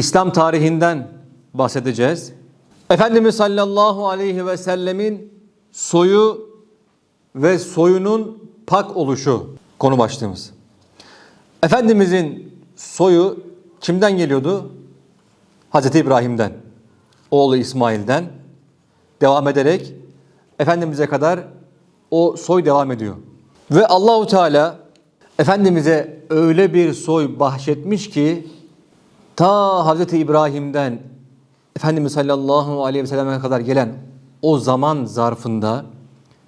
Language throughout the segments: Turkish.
İslam tarihinden bahsedeceğiz. Efendimiz sallallahu aleyhi ve sellemin soyu ve soyunun pak oluşu konu başlığımız. Efendimizin soyu kimden geliyordu? Hazreti İbrahim'den, oğlu İsmail'den devam ederek Efendimiz'e kadar o soy devam ediyor. Ve Allahu Teala Efendimiz'e öyle bir soy bahşetmiş ki ta Hazreti İbrahim'den Efendimiz sallallahu aleyhi ve selleme kadar gelen o zaman zarfında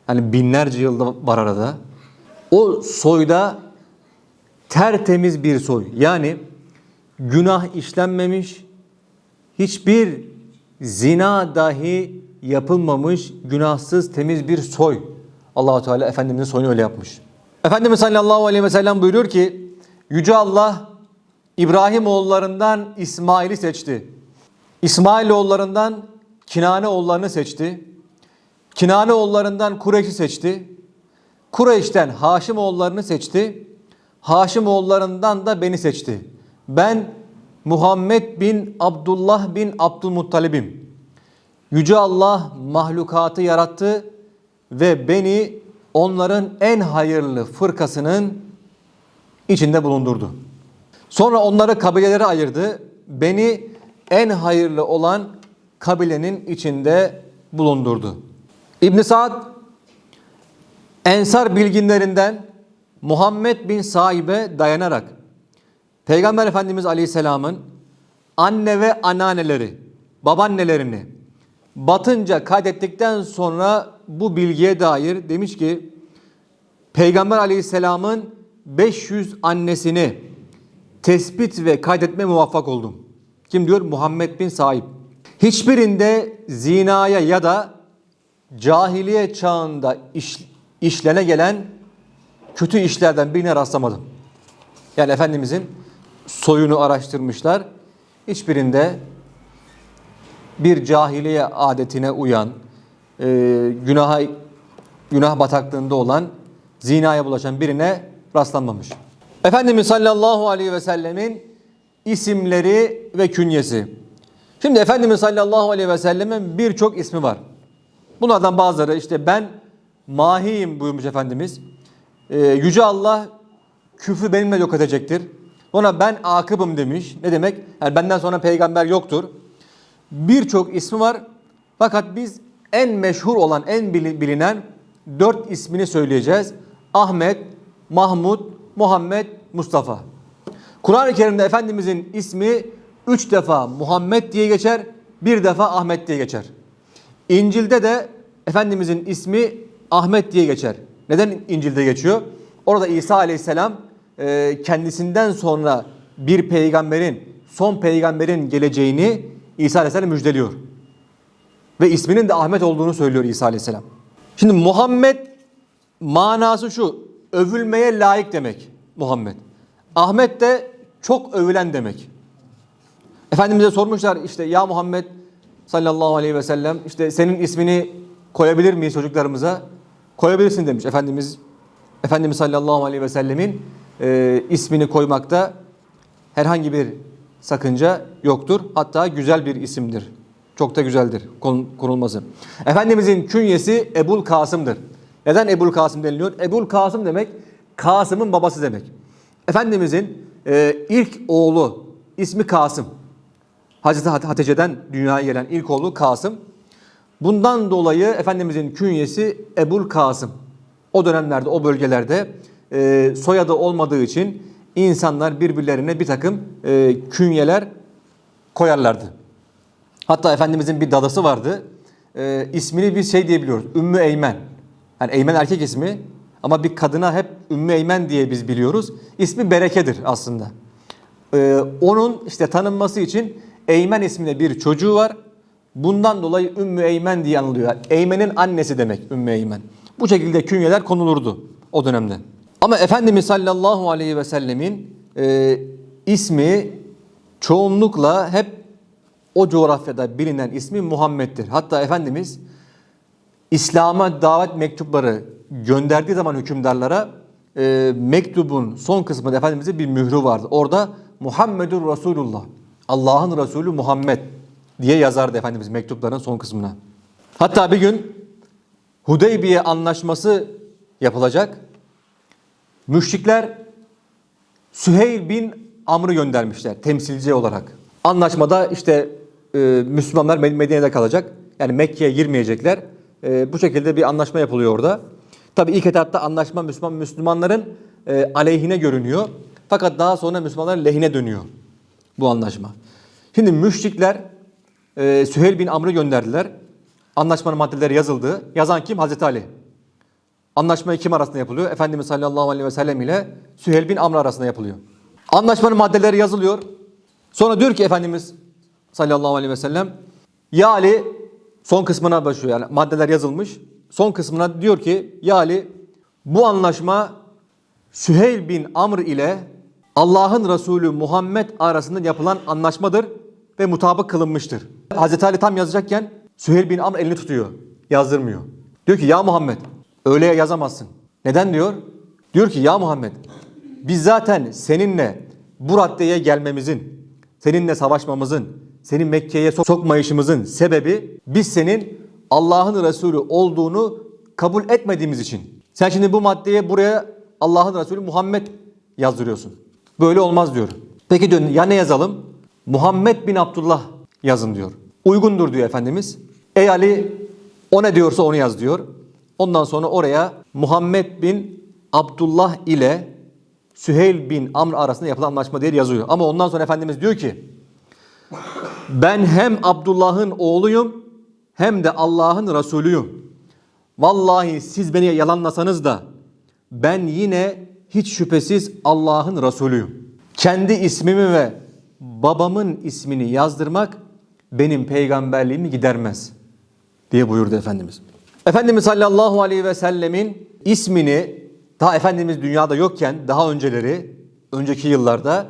yani binlerce yılda var arada o soyda tertemiz bir soy. Yani günah işlenmemiş, hiçbir zina dahi yapılmamış, günahsız, temiz bir soy. Allahu Teala Efendimizin soyunu öyle yapmış. Efendimiz sallallahu aleyhi ve sellem buyuruyor ki, Yüce Allah İbrahim oğullarından İsmail'i seçti. İsmail oğullarından Kinane oğullarını seçti. Kinane oğullarından Kureyş'i seçti. Kureyş'ten Haşim oğullarını seçti. Haşim oğullarından da beni seçti. Ben Muhammed bin Abdullah bin Abdülmuttalib'im. Yüce Allah mahlukatı yarattı ve beni onların en hayırlı fırkasının içinde bulundurdu. Sonra onları kabilelere ayırdı. Beni en hayırlı olan kabilenin içinde bulundurdu. İbn Saad Ensar bilginlerinden Muhammed bin Saib'e dayanarak Peygamber Efendimiz Aleyhisselam'ın anne ve anneanneleri, babaannelerini batınca kaydettikten sonra bu bilgiye dair demiş ki Peygamber Aleyhisselam'ın 500 annesini tespit ve kaydetme muvaffak oldum. Kim diyor? Muhammed bin Saib. Hiçbirinde zinaya ya da cahiliye çağında iş, işlene gelen kötü işlerden birine rastlamadım. Yani Efendimizin soyunu araştırmışlar. Hiçbirinde bir cahiliye adetine uyan, e, günaha, günah bataklığında olan, zinaya bulaşan birine rastlanmamış. Efendimiz sallallahu aleyhi ve sellemin isimleri ve künyesi. Şimdi Efendimiz sallallahu aleyhi ve sellemin birçok ismi var. Bunlardan bazıları işte ben mahiyim buyurmuş Efendimiz. Ee, Yüce Allah küfrü benimle yok edecektir. Ona ben akıbım demiş. Ne demek? Yani benden sonra peygamber yoktur. Birçok ismi var. Fakat biz en meşhur olan, en bilinen dört ismini söyleyeceğiz. Ahmet, Mahmud, Muhammed, Mustafa. Kur'an-ı Kerim'de Efendimizin ismi üç defa Muhammed diye geçer, bir defa Ahmet diye geçer. İncil'de de Efendimizin ismi Ahmet diye geçer. Neden İncil'de geçiyor? Orada İsa Aleyhisselam e, kendisinden sonra bir peygamberin, son peygamberin geleceğini İsa Aleyhisselam müjdeliyor. Ve isminin de Ahmet olduğunu söylüyor İsa Aleyhisselam. Şimdi Muhammed manası şu, övülmeye layık demek Muhammed. Ahmet de çok övülen demek. Efendimiz'e sormuşlar işte ya Muhammed sallallahu aleyhi ve sellem işte senin ismini koyabilir miyiz çocuklarımıza? Koyabilirsin demiş Efendimiz. Efendimiz sallallahu aleyhi ve sellemin e, ismini koymakta herhangi bir sakınca yoktur. Hatta güzel bir isimdir. Çok da güzeldir konulması. Efendimizin künyesi Ebul Kasım'dır. Neden Ebul Kasım deniliyor? Ebul Kasım demek Kasım'ın babası demek. Efendimizin e, ilk oğlu ismi Kasım. Hazreti Hatice'den dünyaya gelen ilk oğlu Kasım. Bundan dolayı Efendimizin künyesi Ebul Kasım. O dönemlerde, o bölgelerde e, soyadı olmadığı için insanlar birbirlerine bir takım e, künyeler koyarlardı. Hatta Efendimizin bir dadası vardı. E, ismini biz şey diyebiliyoruz. Ümmü Eymen. Yani Eymen erkek ismi ama bir kadına hep Ümmü Eymen diye biz biliyoruz. İsmi Bereke'dir aslında. E, onun işte tanınması için Eymen isminde bir çocuğu var. Bundan dolayı Ümmü Eymen diye anılıyor. Eymen'in annesi demek Ümmü Eymen. Bu şekilde künyeler konulurdu o dönemde. Ama Efendimiz sallallahu aleyhi ve sellemin e, ismi çoğunlukla hep o coğrafyada bilinen ismi Muhammed'dir. Hatta Efendimiz İslam'a davet mektupları gönderdiği zaman hükümdarlara e, mektubun son kısmında Efendimiz'in bir mührü vardı. Orada Muhammedur Resulullah Allah'ın Resulü Muhammed diye yazardı Efendimiz mektupların son kısmına. Hatta bir gün Hudeybiye anlaşması yapılacak. Müşrikler Süheyl bin Amr'ı göndermişler temsilci olarak. Anlaşmada işte e, Müslümanlar Med- Medine'de kalacak. Yani Mekke'ye girmeyecekler. E, bu şekilde bir anlaşma yapılıyor orada. Tabi ilk etapta anlaşma Müslüman Müslümanların e, aleyhine görünüyor. Fakat daha sonra Müslümanların lehine dönüyor bu anlaşma. Şimdi müşrikler e, Süheyl bin Amr'ı gönderdiler. Anlaşmanın maddeleri yazıldı. Yazan kim? Hazreti Ali. Anlaşmayı kim arasında yapılıyor? Efendimiz sallallahu aleyhi ve sellem ile Süheyl bin Amr arasında yapılıyor. Anlaşmanın maddeleri yazılıyor. Sonra diyor ki Efendimiz sallallahu aleyhi ve sellem Ya Ali son kısmına başlıyor yani maddeler yazılmış. Son kısmına diyor ki Ya Ali bu anlaşma Süheyl bin Amr ile Allah'ın Resulü Muhammed arasında yapılan anlaşmadır ve mutabık kılınmıştır. Hazreti Ali tam yazacakken Süheyl bin Amr elini tutuyor. Yazdırmıyor. Diyor ki ya Muhammed öyle yazamazsın. Neden diyor? Diyor ki ya Muhammed biz zaten seninle bu raddeye gelmemizin, seninle savaşmamızın, senin Mekke'ye sok- sokmayışımızın sebebi biz senin Allah'ın Resulü olduğunu kabul etmediğimiz için. Sen şimdi bu maddeye buraya Allah'ın Resulü Muhammed yazdırıyorsun. Böyle olmaz diyor. Peki diyor ya ne yazalım? Muhammed bin Abdullah yazın diyor. Uygundur diyor Efendimiz. Ey Ali o ne diyorsa onu yaz diyor. Ondan sonra oraya Muhammed bin Abdullah ile Süheyl bin Amr arasında yapılan anlaşma diye yazıyor. Ama ondan sonra Efendimiz diyor ki ben hem Abdullah'ın oğluyum hem de Allah'ın Resulüyüm. Vallahi siz beni yalanlasanız da ben yine hiç şüphesiz Allah'ın Resulüyüm. Kendi ismimi ve babamın ismini yazdırmak benim peygamberliğimi gidermez diye buyurdu Efendimiz. Efendimiz sallallahu aleyhi ve sellemin ismini daha Efendimiz dünyada yokken daha önceleri, önceki yıllarda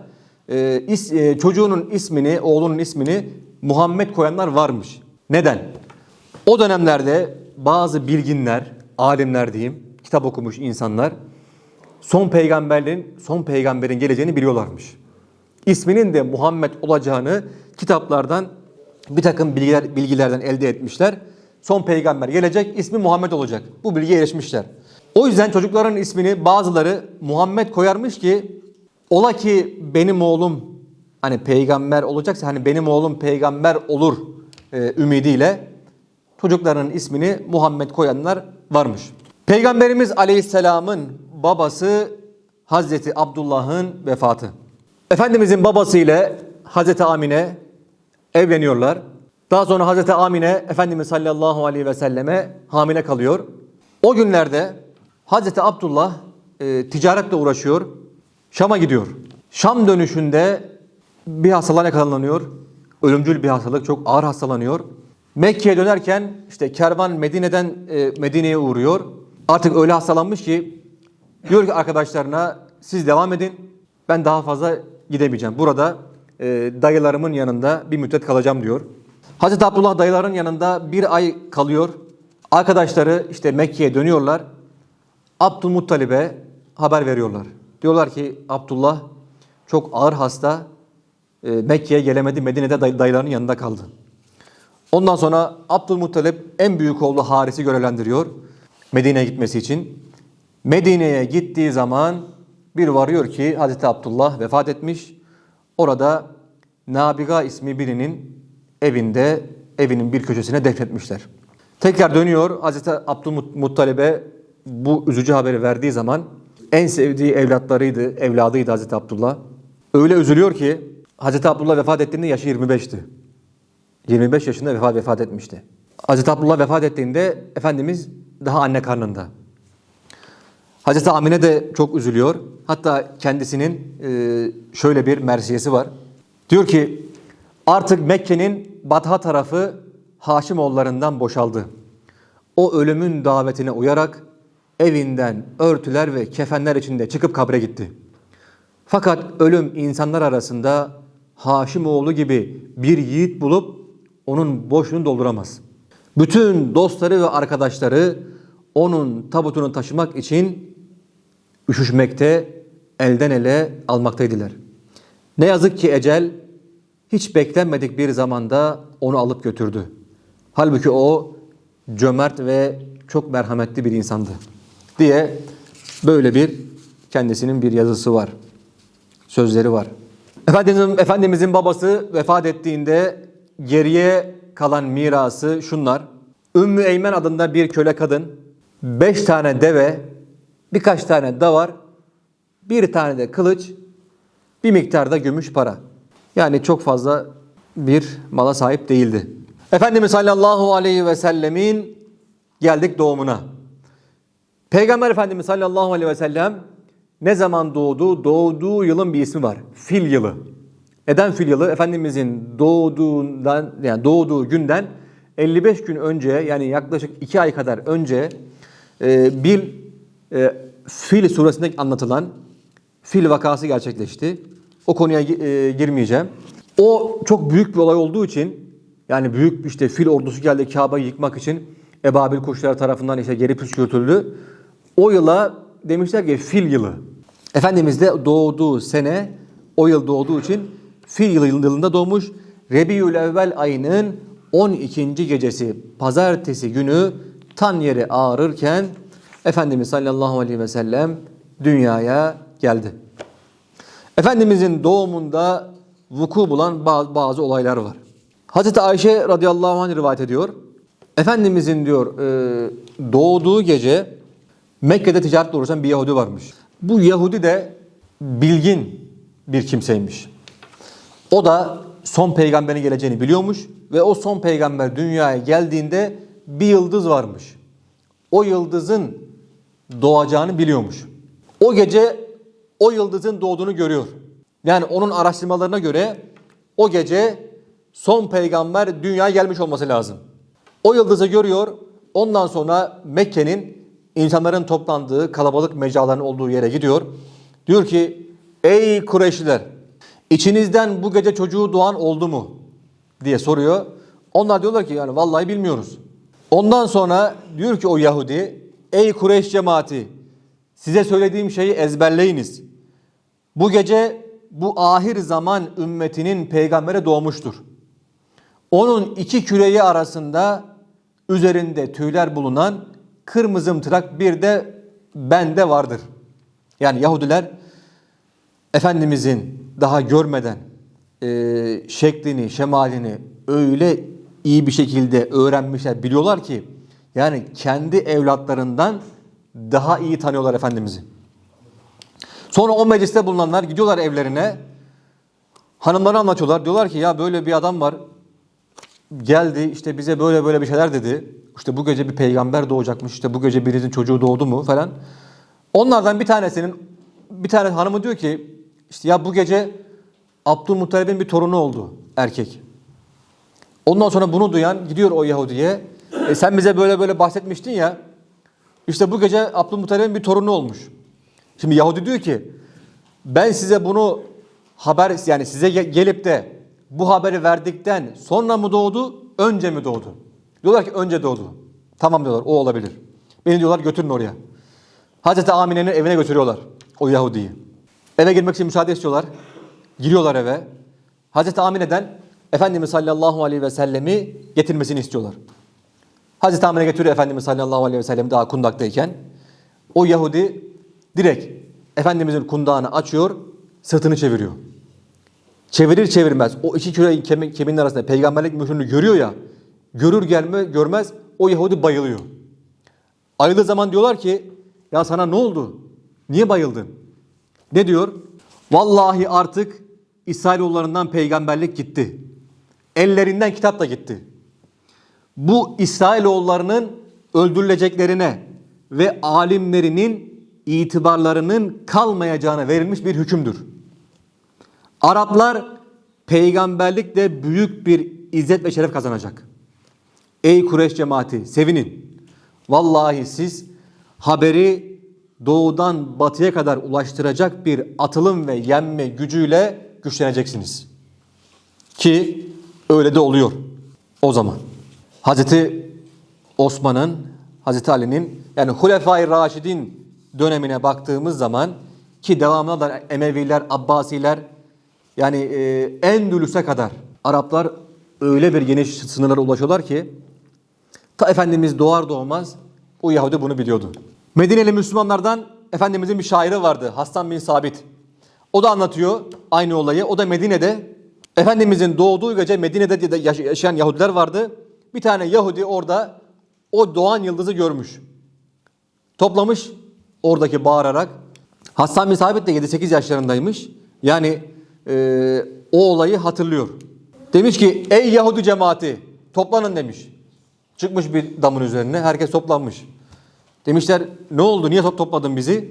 e, is, e, çocuğunun ismini, oğlunun ismini Muhammed koyanlar varmış. Neden? O dönemlerde bazı bilginler, alimler diyeyim, kitap okumuş insanlar son peygamberlerin, son peygamberin geleceğini biliyorlarmış. İsminin de Muhammed olacağını kitaplardan bir takım bilgiler, bilgilerden elde etmişler. Son peygamber gelecek, ismi Muhammed olacak. Bu bilgiye erişmişler. O yüzden çocukların ismini bazıları Muhammed koyarmış ki ola ki benim oğlum hani peygamber olacaksa hani benim oğlum peygamber olur e, ümidiyle çocuklarının ismini Muhammed koyanlar varmış. Peygamberimiz Aleyhisselam'ın babası Hazreti Abdullah'ın vefatı. Efendimizin babası ile Hazreti Amine evleniyorlar. Daha sonra Hazreti Amine Efendimiz sallallahu aleyhi ve selleme hamile kalıyor. O günlerde Hazreti Abdullah e, ticaretle uğraşıyor. Şam'a gidiyor. Şam dönüşünde bir hastalığa yakalanıyor. Ölümcül bir hastalık, çok ağır hastalanıyor. Mekke'ye dönerken işte kervan Medine'den e, Medine'ye uğruyor. Artık öyle hastalanmış ki diyor ki arkadaşlarına siz devam edin. Ben daha fazla gidemeyeceğim. Burada e, dayılarımın yanında bir müddet kalacağım diyor. Hazreti Abdullah dayıların yanında bir ay kalıyor. Arkadaşları işte Mekke'ye dönüyorlar. Abdülmuttalib'e haber veriyorlar. Diyorlar ki Abdullah çok ağır hasta. e, Mekke'ye gelemedi. Medine'de day- dayılarının yanında kaldı. Ondan sonra Abdülmuttalip en büyük oğlu Haris'i görevlendiriyor Medine'ye gitmesi için. Medine'ye gittiği zaman bir varıyor ki Hazreti Abdullah vefat etmiş. Orada Nabiga ismi birinin evinde evinin bir köşesine defnetmişler. Tekrar dönüyor Hazreti Abdülmuttalib'e bu üzücü haberi verdiği zaman en sevdiği evlatlarıydı, evladıydı Hazreti Abdullah. Öyle üzülüyor ki Hazreti Abdullah vefat ettiğinde yaşı 25'ti. 25 yaşında vefat vefat etmişti. Hazreti Abdullah vefat ettiğinde Efendimiz daha anne karnında. Hazreti Amine de çok üzülüyor. Hatta kendisinin e, şöyle bir mersiyesi var. Diyor ki artık Mekke'nin batha tarafı Haşimoğullarından boşaldı. O ölümün davetine uyarak evinden örtüler ve kefenler içinde çıkıp kabre gitti. Fakat ölüm insanlar arasında Haşimoğlu gibi bir yiğit bulup onun boşluğunu dolduramaz. Bütün dostları ve arkadaşları onun tabutunu taşımak için üşüşmekte, elden ele almaktaydılar. Ne yazık ki ecel hiç beklenmedik bir zamanda onu alıp götürdü. Halbuki o cömert ve çok merhametli bir insandı diye böyle bir kendisinin bir yazısı var. Sözleri var. Efendimizin, Efendimizin babası vefat ettiğinde geriye kalan mirası şunlar. Ümmü Eymen adında bir köle kadın, beş tane deve, birkaç tane davar, bir tane de kılıç, bir miktarda gümüş para. Yani çok fazla bir mala sahip değildi. Efendimiz sallallahu aleyhi ve sellemin geldik doğumuna. Peygamber Efendimiz sallallahu aleyhi ve sellem ne zaman doğdu? Doğduğu yılın bir ismi var. Fil yılı. Neden fil yılı? Efendimizin doğduğundan yani doğduğu günden 55 gün önce yani yaklaşık 2 ay kadar önce e, bir e, Fil suresinde anlatılan fil vakası gerçekleşti. O konuya e, girmeyeceğim. O çok büyük bir olay olduğu için yani büyük işte fil ordusu geldi Kabe'yi yıkmak için Ebabil kuşları tarafından işte geri püskürtüldü. O yıla demişler ki fil yılı. Efendimiz de doğduğu sene o yıl doğduğu için fil yılı yılında doğmuş. Rebiül evvel ayının 12. gecesi pazartesi günü tan yeri ağrırken Efendimiz sallallahu aleyhi ve sellem dünyaya geldi. Efendimizin doğumunda vuku bulan bazı, bazı olaylar var. Hazreti Ayşe radıyallahu anh rivayet ediyor. Efendimizin diyor e, doğduğu gece Mekke'de ticaret uğraşan bir Yahudi varmış. Bu Yahudi de bilgin bir kimseymiş. O da son peygamberin geleceğini biliyormuş ve o son peygamber dünyaya geldiğinde bir yıldız varmış. O yıldızın doğacağını biliyormuş. O gece o yıldızın doğduğunu görüyor. Yani onun araştırmalarına göre o gece son peygamber dünyaya gelmiş olması lazım. O yıldızı görüyor. Ondan sonra Mekke'nin insanların toplandığı kalabalık mecraların olduğu yere gidiyor. Diyor ki ey Kureyşliler içinizden bu gece çocuğu doğan oldu mu? diye soruyor. Onlar diyorlar ki yani vallahi bilmiyoruz. Ondan sonra diyor ki o Yahudi ey Kureyş cemaati size söylediğim şeyi ezberleyiniz. Bu gece bu ahir zaman ümmetinin peygambere doğmuştur. Onun iki küreği arasında üzerinde tüyler bulunan kırmızı mtırak bir de bende vardır. Yani Yahudiler Efendimizin daha görmeden e, şeklini, şemalini öyle iyi bir şekilde öğrenmişler, biliyorlar ki yani kendi evlatlarından daha iyi tanıyorlar Efendimiz'i. Sonra o mecliste bulunanlar gidiyorlar evlerine. Hanımları anlatıyorlar. Diyorlar ki ya böyle bir adam var. Geldi işte bize böyle böyle bir şeyler dedi. İşte bu gece bir peygamber doğacakmış. İşte bu gece birinizin çocuğu doğdu mu falan. Onlardan bir tanesinin bir tane hanımı diyor ki işte ya bu gece Abdülmuttalib'in bir torunu oldu erkek. Ondan sonra bunu duyan gidiyor o Yahudi'ye. E sen bize böyle böyle bahsetmiştin ya. İşte bu gece Abdülmuttalib'in bir torunu olmuş. Şimdi Yahudi diyor ki ben size bunu haber yani size ge- gelip de bu haberi verdikten sonra mı doğdu, önce mi doğdu? Diyorlar ki önce doğdu. Tamam diyorlar o olabilir. Beni diyorlar götürün oraya. Hazreti Amine'nin evine götürüyorlar o Yahudi'yi. Eve girmek için müsaade istiyorlar. Giriyorlar eve. Hazreti Amine'den Efendimiz sallallahu aleyhi ve sellemi getirmesini istiyorlar. Hazreti Amine getiriyor Efendimiz sallallahu aleyhi ve sellem daha kundaktayken. O Yahudi direkt Efendimizin kundağını açıyor, sırtını çeviriyor. Çevirir çevirmez o iki küre kemi, keminin arasında peygamberlik mührünü görüyor ya. Görür gelme görmez o Yahudi bayılıyor. Ayıldığı zaman diyorlar ki ya sana ne oldu? Niye bayıldın? Ne diyor? Vallahi artık İsrailoğullarından peygamberlik gitti. Ellerinden kitap da gitti. Bu İsrailoğullarının öldürüleceklerine ve alimlerinin itibarlarının kalmayacağına verilmiş bir hükümdür. Araplar peygamberlikle büyük bir izzet ve şeref kazanacak. Ey Kureyş cemaati sevinin. Vallahi siz haberi doğudan batıya kadar ulaştıracak bir atılım ve yenme gücüyle güçleneceksiniz. Ki öyle de oluyor o zaman. Hazreti Osman'ın, Hazreti Ali'nin yani Hulefai Raşidin dönemine baktığımız zaman ki devamında da Emeviler, Abbasiler Yani e, Endülüs'e kadar Araplar öyle bir geniş sınırlara ulaşıyorlar ki ta Efendimiz doğar doğmaz o Yahudi bunu biliyordu. Medineli Müslümanlardan Efendimizin bir şairi vardı Hasan bin Sabit. O da anlatıyor aynı olayı. O da Medine'de Efendimizin doğduğu gece Medine'de de yaş- yaşayan Yahudiler vardı. Bir tane Yahudi orada o doğan yıldızı görmüş. Toplamış oradaki bağırarak. Hasan bin Sabit de 7-8 yaşlarındaymış. Yani e, o olayı hatırlıyor. Demiş ki ey Yahudi cemaati toplanın demiş. Çıkmış bir damın üzerine herkes toplanmış. Demişler ne oldu niye top topladın bizi?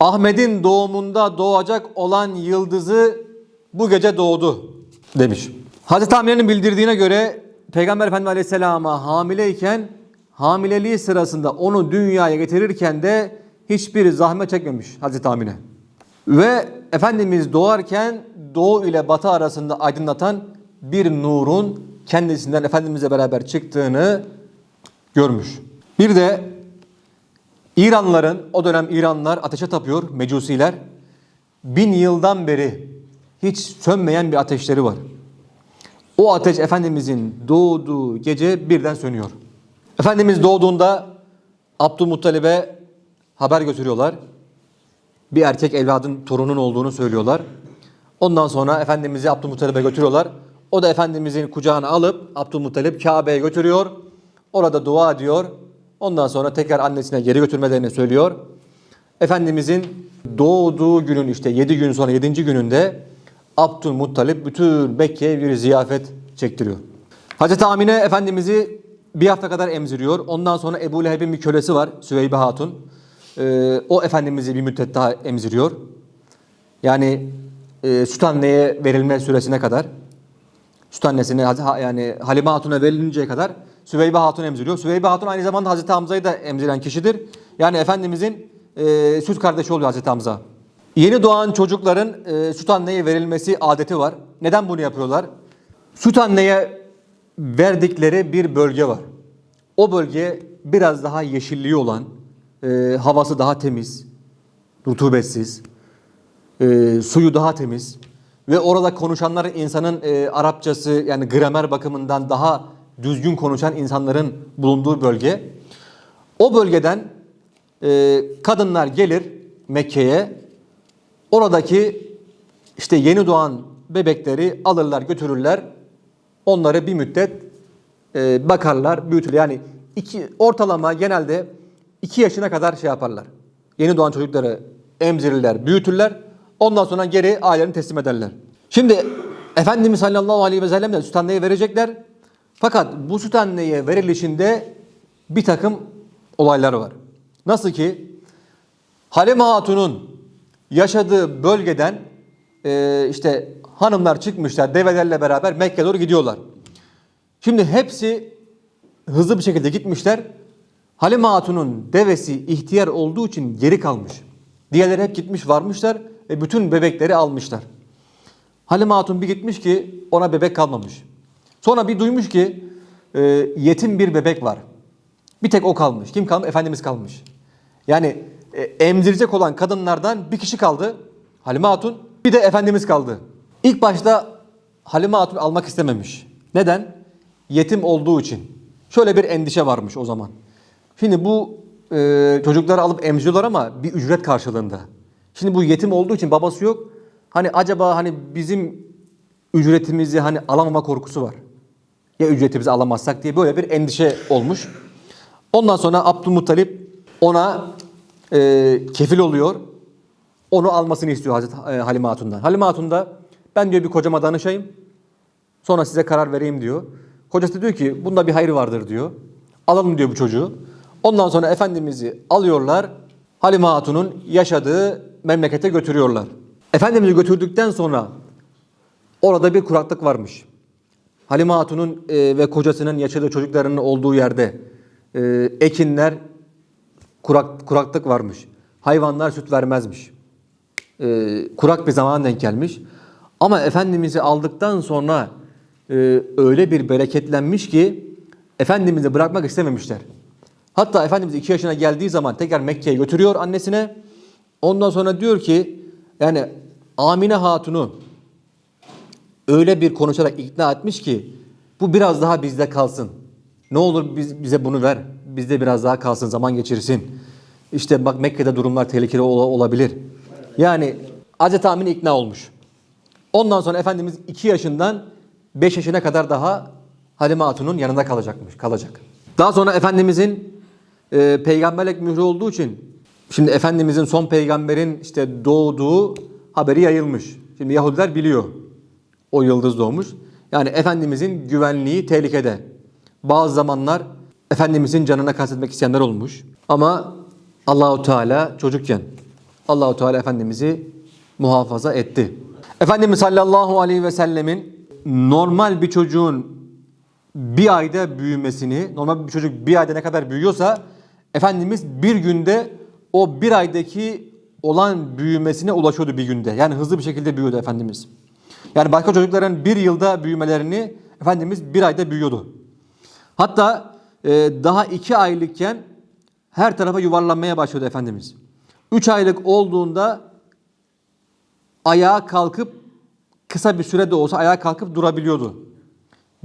Ahmet'in doğumunda doğacak olan yıldızı bu gece doğdu demiş. Hazreti Amine'nin bildirdiğine göre Peygamber Efendimiz Aleyhisselam'a hamileyken hamileliği sırasında onu dünyaya getirirken de hiçbir zahmet çekmemiş Hazreti Amine. Ve Efendimiz doğarken doğu ile batı arasında aydınlatan bir nurun kendisinden Efendimizle beraber çıktığını görmüş. Bir de İranlıların, o dönem İranlılar ateşe tapıyor, mecusiler. Bin yıldan beri hiç sönmeyen bir ateşleri var. O ateş Efendimizin doğduğu gece birden sönüyor. Efendimiz doğduğunda Abdülmuttalib'e haber götürüyorlar. Bir erkek evladın torunun olduğunu söylüyorlar. Ondan sonra Efendimiz'i Abdülmuttalib'e götürüyorlar. O da Efendimizin kucağına alıp Abdülmuttalip Kabe'ye götürüyor. Orada dua ediyor. Ondan sonra tekrar annesine geri götürmelerini söylüyor. Efendimizin doğduğu günün işte 7 gün sonra 7. gününde Abdülmuttalip bütün Mekke'ye bir ziyafet çektiriyor. Hazreti Amine Efendimiz'i bir hafta kadar emziriyor. Ondan sonra Ebu Leheb'in bir kölesi var Süveybe Hatun. Ee, o Efendimiz'i bir müddet daha emziriyor. Yani e, süt anneye verilme süresine kadar süt annesine yani Halime Hatun'a verilinceye kadar Süveybe Hatun emziriyor. Süveybe Hatun aynı zamanda Hazreti Hamza'yı da emziren kişidir. Yani Efendimizin e, süt kardeşi oluyor Hazreti Hamza. Yeni doğan çocukların e, süt anneye verilmesi adeti var. Neden bunu yapıyorlar? Süt anneye verdikleri bir bölge var. O bölge biraz daha yeşilliği olan, e, havası daha temiz, rutubetsiz, e, suyu daha temiz ve orada konuşanlar insanın e, Arapçası yani gramer bakımından daha düzgün konuşan insanların bulunduğu bölge. O bölgeden e, kadınlar gelir Mekke'ye oradaki işte yeni doğan bebekleri alırlar götürürler onları bir müddet e, bakarlar büyütürler yani iki, ortalama genelde 2 yaşına kadar şey yaparlar. Yeni doğan çocukları emzirirler, büyütürler. Ondan sonra geri ailelerini teslim ederler. Şimdi Efendimiz sallallahu aleyhi ve sellem de süt anneye verecekler. Fakat bu süt anneye verilişinde bir takım olaylar var. Nasıl ki Halime Hatun'un yaşadığı bölgeden e, işte hanımlar çıkmışlar develerle beraber Mekke'ye doğru gidiyorlar. Şimdi hepsi hızlı bir şekilde gitmişler. Halime Hatun'un devesi ihtiyar olduğu için geri kalmış. Diğerleri hep gitmiş varmışlar ve bütün bebekleri almışlar. Halime Hatun bir gitmiş ki ona bebek kalmamış. Sonra bir duymuş ki e, yetim bir bebek var. Bir tek o kalmış. Kim kalmış? Efendimiz kalmış. Yani e, emzirecek olan kadınlardan bir kişi kaldı. Halime Hatun. Bir de Efendimiz kaldı. İlk başta Halime Hatun almak istememiş. Neden? Yetim olduğu için. Şöyle bir endişe varmış o zaman. Şimdi bu e, çocukları alıp emziriyorlar ama bir ücret karşılığında. Şimdi bu yetim olduğu için babası yok. Hani acaba hani bizim ücretimizi hani alamama korkusu var. Ya ücretimizi alamazsak diye böyle bir endişe olmuş. Ondan sonra Abdülmuttalip ona e, kefil oluyor. Onu almasını istiyor Hazreti e, Halime Hatun'dan. Halime Hatun da ben diyor bir kocama danışayım. Sonra size karar vereyim diyor. Kocası diyor ki bunda bir hayır vardır diyor. Alalım diyor bu çocuğu. Ondan sonra Efendimiz'i alıyorlar. Halime Hatun'un yaşadığı memlekete götürüyorlar. Efendimiz'i götürdükten sonra orada bir kuraklık varmış. Halime Hatun'un e, ve kocasının yaşadığı çocuklarının olduğu yerde e, ekinler kurak, kuraklık varmış. Hayvanlar süt vermezmiş. E, kurak bir zaman denk gelmiş. Ama Efendimiz'i aldıktan sonra e, öyle bir bereketlenmiş ki Efendimiz'i bırakmak istememişler. Hatta Efendimiz 2 yaşına geldiği zaman tekrar Mekke'ye götürüyor annesine. Ondan sonra diyor ki yani Amine Hatun'u öyle bir konuşarak ikna etmiş ki bu biraz daha bizde kalsın. Ne olur biz, bize bunu ver. Bizde biraz daha kalsın, zaman geçirsin. İşte bak Mekke'de durumlar tehlikeli ol- olabilir. Yani Hazreti Amine ikna olmuş. Ondan sonra Efendimiz 2 yaşından 5 yaşına kadar daha Halime Hatun'un yanında kalacakmış, kalacak. Daha sonra Efendimizin e, peygamberlik mührü olduğu için şimdi Efendimizin son peygamberin işte doğduğu haberi yayılmış. Şimdi Yahudiler biliyor o yıldız doğmuş. Yani Efendimizin güvenliği tehlikede. Bazı zamanlar Efendimizin canına kastetmek isteyenler olmuş. Ama Allahu Teala çocukken Allahu Teala Efendimiz'i muhafaza etti. Efendimiz sallallahu aleyhi ve sellemin normal bir çocuğun bir ayda büyümesini, normal bir çocuk bir ayda ne kadar büyüyorsa Efendimiz bir günde o bir aydaki olan büyümesine ulaşıyordu bir günde. Yani hızlı bir şekilde büyüyordu Efendimiz. Yani başka çocukların bir yılda büyümelerini Efendimiz bir ayda büyüyordu. Hatta e, daha iki aylıkken her tarafa yuvarlanmaya başlıyordu Efendimiz. Üç aylık olduğunda ayağa kalkıp kısa bir sürede olsa ayağa kalkıp durabiliyordu.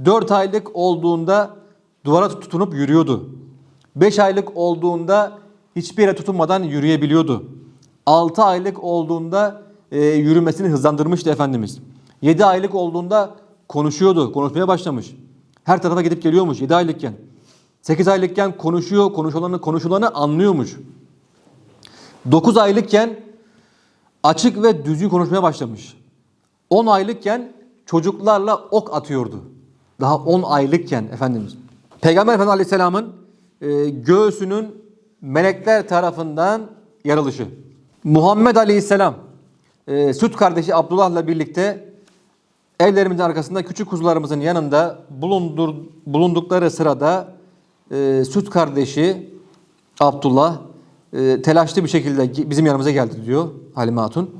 4 aylık olduğunda duvara tutunup yürüyordu. 5 aylık olduğunda hiçbir yere tutunmadan yürüyebiliyordu. 6 aylık olduğunda e, yürümesini hızlandırmıştı Efendimiz. 7 aylık olduğunda konuşuyordu, konuşmaya başlamış. Her tarafa gidip geliyormuş 7 aylıkken. 8 aylıkken konuşuyor, konuşulanı, konuşulanı anlıyormuş. 9 aylıkken açık ve düzgün konuşmaya başlamış. 10 aylıkken çocuklarla ok atıyordu. Daha 10 aylıkken Efendimiz. Peygamber Efendimiz Aleyhisselam'ın e, göğsünün melekler tarafından yarılışı. Muhammed Aleyhisselam e, süt kardeşi Abdullah'la birlikte evlerimizin arkasında küçük kuzularımızın yanında bulundur, bulundukları sırada e, süt kardeşi Abdullah e, telaşlı bir şekilde bizim yanımıza geldi diyor Halime Hatun.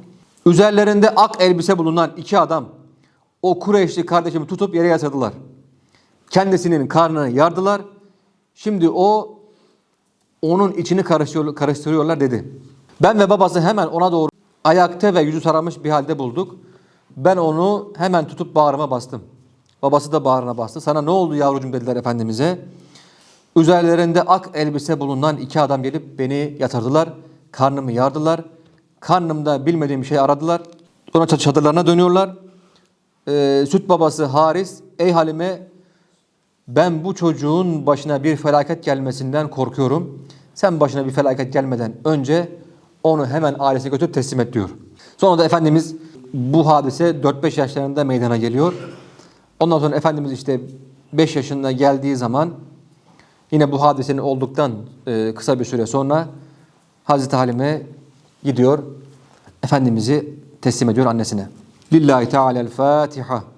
Üzerlerinde ak elbise bulunan iki adam o Kureyşli kardeşimi tutup yere yatırdılar. Kendisinin karnını yardılar. Şimdi o onun içini karıştırıyor- karıştırıyorlar dedi. Ben ve babası hemen ona doğru ayakta ve yüzü taramış bir halde bulduk. Ben onu hemen tutup bağrıma bastım. Babası da bağrına bastı. Sana ne oldu yavrucuğum dediler Efendimiz'e. Üzerlerinde ak elbise bulunan iki adam gelip beni yatırdılar. Karnımı yardılar. Karnımda bilmediğim şey aradılar. Sonra çad- çadırlarına dönüyorlar. Ee, süt babası Haris, ey Halime ben bu çocuğun başına bir felaket gelmesinden korkuyorum. Sen başına bir felaket gelmeden önce onu hemen ailesine götürüp teslim et diyor. Sonra da Efendimiz bu hadise 4-5 yaşlarında meydana geliyor. Ondan sonra Efendimiz işte 5 yaşında geldiği zaman yine bu hadisenin olduktan e, kısa bir süre sonra Hazreti Halime gidiyor. Efendimiz'i teslim ediyor annesine. Lillahi Teala'l-Fatiha.